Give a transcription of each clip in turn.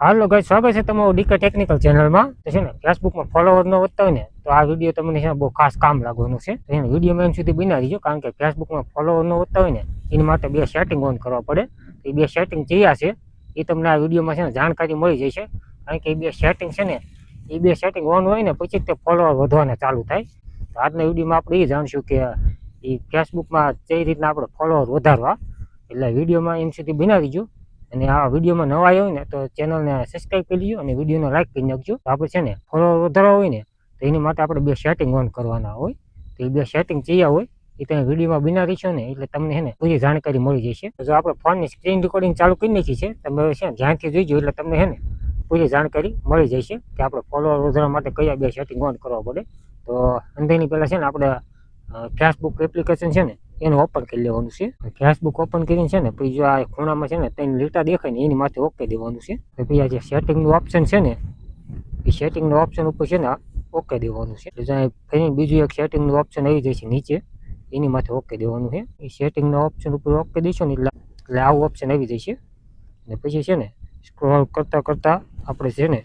હાલો ગાઈ સ્વાગત છે તમારું ડીકે ટેકનિકલ ચેનલમાં તો છે ને ફેસબુકમાં ફોલોવર ન વધતા હોય ને, તો આ વીડિયો તમને છે બહુ ખાસ કામ લાગવાનું છે. એને વિડીયોમાં એમ સુધી બનાવી દીજો કારણ કે ફેસબુકમાં ફોલોવર ન વધતા હોય ને, એની માટે બે સેટિંગ ઓન કરવા પડે. એ બે સેટિંગ કયા છે, એ તમને આ વિડીયોમાં છે ને જાણકારી મળી જશે. કારણ કે એ બે સેટિંગ છે ને, એ બે સેટિંગ ઓન હોય ને, પછી તે ફોલોવર વધવાના ચાલુ થાય. તો આજના વિડીયોમાં આપણે એ જાણશું કે, એ ફેસબુકમાં કઈ રીતના આપણે ફોલોવર વધારવા, એટલે વિડીયોમાં એમ સુધી બનાવી દીજો અને આ વિડીયોમાં નવા આવ્યા હોય ને તો ચેનલને સબસ્ક્રાઈબ કરી લીજો અને વિડીયોને લાઈક કરી નાખજો. તો આપણે છે ને ફોલોવર વધારવા હોય ને, તો એની માટે આપણે બે સેટિંગ ઓન કરવાના હોય. તો એ બે સેટિંગ ચીયા હોય, એ તમે વિડીયોમાં બિના રહીશો ને, એટલે તમને છે ને પૂરી જાણકારી મળી જશે. જો આપણે ફોનની સ્ક્રીન રેકોર્ડિંગ ચાલુ કરી નાખી છે, તમે છે ને ધ્યાનથી જોઈજો, એટલે તમને છે ને પૂરી જાણકારી મળી જશે કે આપણે ફોલોવર વધારવા માટે કયા બે સેટિંગ ઓન કરવા પડે. તો અંદરની પહેલાં છે ને આપણે ફેસબુક એપ્લિકેશન છે ને એનું ઓપન કરી લેવાનું છે. ગેસબુક ઓપન કરીને છે ને, પછી જો આ ખૂણામાં છે ને ત્રણ લીટા દેખાય ને, એની માથે ઓકે દેવાનું છે. પછી આ જે સેટિંગનું ઓપ્શન છે ને, એ સેટિંગનું ઓપ્શન ઉપર છે ને ઓકે દેવાનું છે. એટલે બીજું એક સેટિંગનું ઓપ્શન આવી છે નીચે, એની માથે ઓકે દેવાનું છે. એ સેટિંગના ઓપ્શન ઉપર ઓકે દઈશું ને, એટલે આવું ઓપ્શન આવી છે. ને પછી છે ને સ્ક્રોલ કરતાં કરતાં આપણે છે ને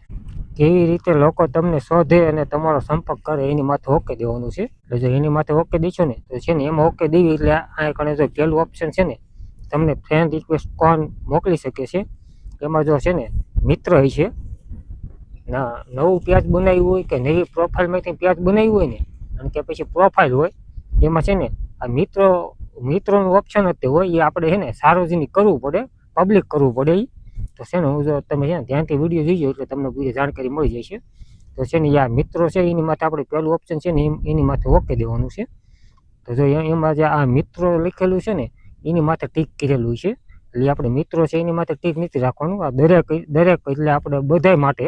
કેવી રીતે લોકો તમને શોધે અને તમારો સંપર્ક કરે, એની માથે ઓકે દેવાનું છે એટલે જો એની માથે ઓકે દેશો ને, તો છે ને એમાં ઓકે દેવી, એટલે આ કણે જો પહેલું ઓપ્શન છે ને, તમને ફ્રેન્ડ રિક્વેસ્ટ કોણ મોકલી શકે છે એમાં જો છે ને મિત્ર છે, ના, નવું પેજ બનાવ્યું હોય કે નવી પ્રોફાઇલમાંથી પેજ બનાવ્યું હોય ને, અને કે પછી પ્રોફાઇલ હોય, એમાં છે ને આ મિત્રો, મિત્રોનું ઓપ્શન જ હોય, એ આપણે છે ને સાર્વજનિક કરવું પડે પબ્લિક કરવું પડે ઈ. તો છે ને, હું જો તમે છે ને ધ્યાનથી વીડિયો જોઈજો એટલે તમને બધી જાણકારી મળી જશે. તો છે ને આ મિત્રો છે, એની માથે આપણે પહેલું ઓપ્શન છે ને એની માથે ઓકે દેવાનું છે. તો જો એમાં જે આ મિત્રો લખેલું છે ને, એની માથે ટીક કરેલું છે. એટલે આપણે મિત્રો છે, એની માથે ટીક નથી રાખવાનું. આ દરેક દરેક એટલે આપણે બધાય માટે,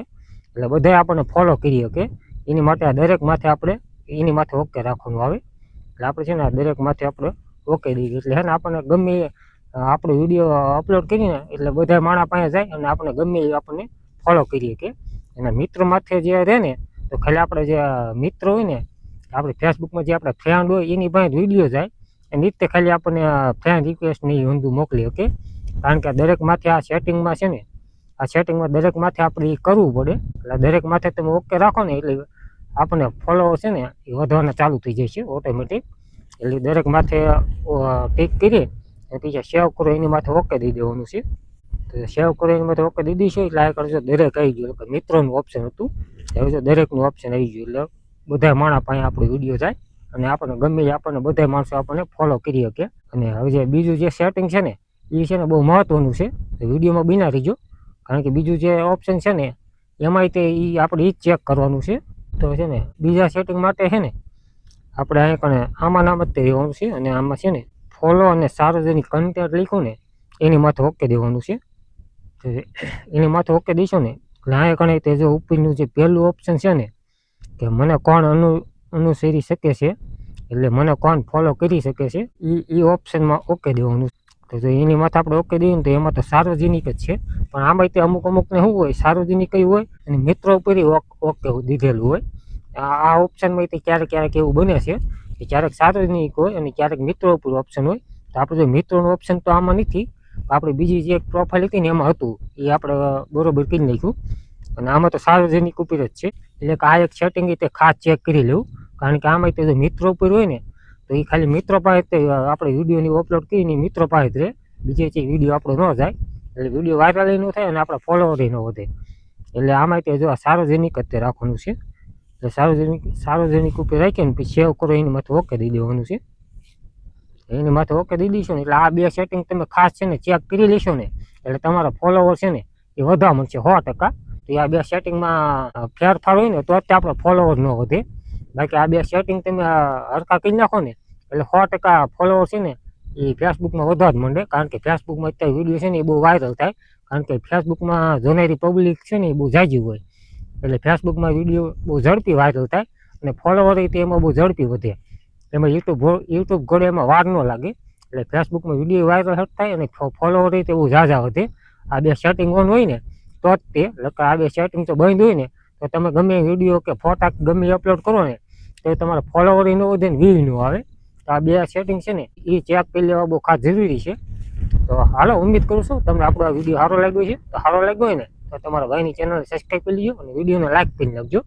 એટલે બધાય આપણને ફોલો કરી શકે. એની માટે આ દરેક માથે આપણે, એની માથે ઓકે રાખવાનું આવે. એટલે આપણે છે ને, આ દરેક માથે આપણે ઓકે દઈએ. એટલે છે ને, આપણને ગમે આપણો વીડિયો અપલોડ કરીને એટલે બધા માણા પાસે જાય અને આપણે ગમે એ આપણને ફોલો કરીએ કે. એના મિત્ર માથે જે રહે ને, તો ખાલી આપણે જે મિત્ર હોય ને, આપણે ફેસબુકમાં જે આપણા ફ્રેન્ડ હોય, એની પાસે વીડિયો જાય. એ રીતે ખાલી આપણને ફ્રેન્ડ રિક્વેસ્ટ ને એ ઊંધું મોકલી શકે કારણ કે દરેક માથે આ સેટિંગમાં છે ને, આ સેટિંગમાં દરેક માથે આપણે એ કરવું પડે. એટલે દરેક માથે તમે ઓકે રાખો ને, એટલે આપણને ફોલો છે ને એ વધવાના ચાલુ થઈ જાય છે ઓટોમેટિક એટલે દરેક માથે ટીક કરી અને પછી સેવ કરો એની માથે ઓકે દઈ દેવાનું છે. તો સેવ કરો એની માથે ઓકે દીધી છે એટલે આ કરજો દરેક આવી ગયું. એટલે મિત્રોનું ઓપ્શન હતું. હવે જો દરેકનું ઓપ્શન આવી ગયું એટલે બધા માણસ પાસે આપણો વીડિયો જાય અને આપણને ગમે એ આપણને બધા માણસો આપણને ફોલો કરી શકે. અને હવે જે બીજું જે સેટિંગ છે ને એ છે ને બહુ મહત્વનું છે. વિડીયોમાં બિના રહીજો. કારણ કે બીજું જે ઓપ્શન છે ને, એમાંય તે એ આપણે એ ચેક કરવાનું છે. તો છે ને, બીજા સેટિંગ માટે છે ને, આપણે અહીં કણે આમાં નામ જ તે રહેવાનું છે. અને આમાં છે ને ફોલો અને સાર્વજનિક કન્ટેન્ટ લીખો ને, એની માથે ઓકે દેવાનું છે. એની માથે ઓકે દઈશું ને અહીં કણે તે જો જે પહેલું ઓપ્શન છે ને, કે મને કોણ અનુ, અનુસરી શકે છે, એટલે મને કોણ ફોલો કરી શકે છે એ એ ઓપ્શનમાં ઓકે દેવાનું. તો જો એની માથે આપણે ઓકે દઈએ ને, તો એમાં તો સાર્વજનિક જ છે. પણ આમાં તે અમુક અમુકને શું હોય, સાર્વજનિક હોય, અને મિત્રો ઉપર ઓકે દીધેલું હોય. આ આ ઓપ્શનમાં તે ક્યારેક ક્યારેક એવું બને છે. કે ક્યારેક સાર્વજનિક હોય અને ક્યારેક મિત્રો ઉપર ઓપ્શન હોય, તો આપણે જો મિત્રોનું ઓપ્શન તો આમાં નથી આપણે બીજી જે એક પ્રોફાઇલ હતી ને એમાં હતું, એ આપણે બરોબર કરી નાખ્યું. અને આમાં તો સાર્વજનિક ઉપર જ છે. એટલે કે આ એક સેટિંગ તે ખાસ ચેક કરી લેવું. કારણ કે આમાં તે જો મિત્રો ઉપર હોય ને, તો એ ખાલી મિત્રો પાસે આપણે વિડીયોની અપલોડ કરીને મિત્રો પાસે જ રહે. બીજે જે વીડિયો આપણો ન જાય, એટલે વીડિયો વાયરલ ન થાય અને આપણા ફોલોવર ન વધે. એટલે આમાં તે જો સાર્વજનિક અત્યારે રાખવાનું છે. એટલે સાર્વજનિક સાર્વજનિક ઉપર રાખીને પછી સેવ કરો, એની માથે ઓકે દઈ દેવાનું છે. એની માથે ઓકે દઈ દઈશું ને, એટલે આ બે સેટિંગ તમે ખાસ છે ને ચેક કરી લેશો ને, એટલે તમારા ફોલોવર છે ને એ વધવા મળશે સો ટકા. તો આ બે સેટિંગમાં ફેરફાર હોય ને, તો જ આપણો ફોલોવર ન વધે. બાકી આ બે સેટિંગ તમે હરખા કરી નાખો ને, એટલે સો ટકા ફોલોવર છે ને એ ફેસબુકમાં વધવા જ માંડે કારણ કે ફેસબુકમાં અત્યારે વીડિયો છે ને એ બહુ વાયરલ થાય. કારણ કે ફેસબુકમાં જોનારી પબ્લિક છે ને એ બહુ જાજી હોય. એટલે ફેસબુકમાં વીડિયો બહુ ઝડપી વાયરલ થાય અને ફોલોવર તે એમાં બહુ ઝડપી વધે. એમાં યુટ્યુબ યુટ્યુબ ઘોડે એમાં વાર ન લાગે. એટલે ફેસબુકમાં વીડિયો વાયરલ થાય અને ફોલોવર તે બહુ ઝાઝા વધે. આ બે સેટિંગ ઓન હોય ને, તો જ તે નકર આ બે સેટિંગ તો બંધ હોય ને, તો તમે ગમે વીડિયો કે ફોટા ગમે અપલોડ કરો ને, તો તમારા ફોલોવર ન વધે ને વ્યૂ ન આવે. તો આ બે સેટિંગ છે ને, એ ચેક કરી લેવા બહુ ખાસ જરૂરી છે. તો હાલો, ઉમ્મીદ કરું છું તમને આપણો આ વીડિયો સારો લાગ્યો છે. તો સારો લાગ્યો હોય ને તો તમારા ભાઈની ચેનલ સબસ્ક્રાઈબ કરી લેજો અને વિડીયોને લાઈક કરી નાખજો.